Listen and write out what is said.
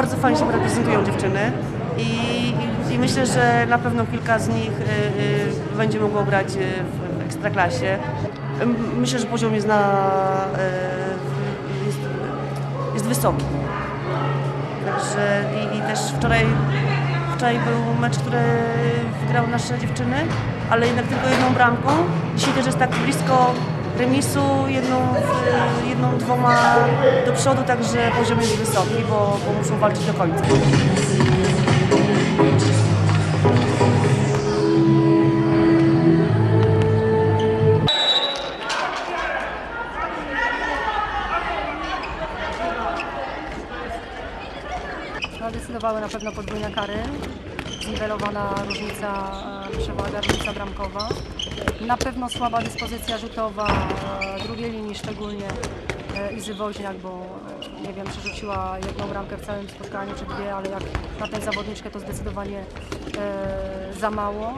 bardzo fajnie się reprezentują dziewczyny i, i, i myślę, że na pewno kilka z nich y, y, będzie mogło grać y, w, w ekstraklasie. Myślę, że poziom jest, na, y, jest, jest, wysoki. Także i, i, też wczoraj, wczoraj był mecz, który wygrały nasze dziewczyny, ale jednak tylko jedną bramką. Dzisiaj też jest tak blisko remisu, jedną dwoma do przodu, także poziom jest wysoki, bo, bo muszą walczyć do końca. No, decydowały na pewno podwójne kary, zniwelowana różnica, e, przewaga, różnica bramkowa. Na pewno słaba dyspozycja rzutowa e, drugiej linii, szczególnie Izy Woźniak, bo e, nie wiem, przerzuciła jedną bramkę w całym spotkaniu, czy dwie, ale jak na tę zawodniczkę to zdecydowanie e, za mało.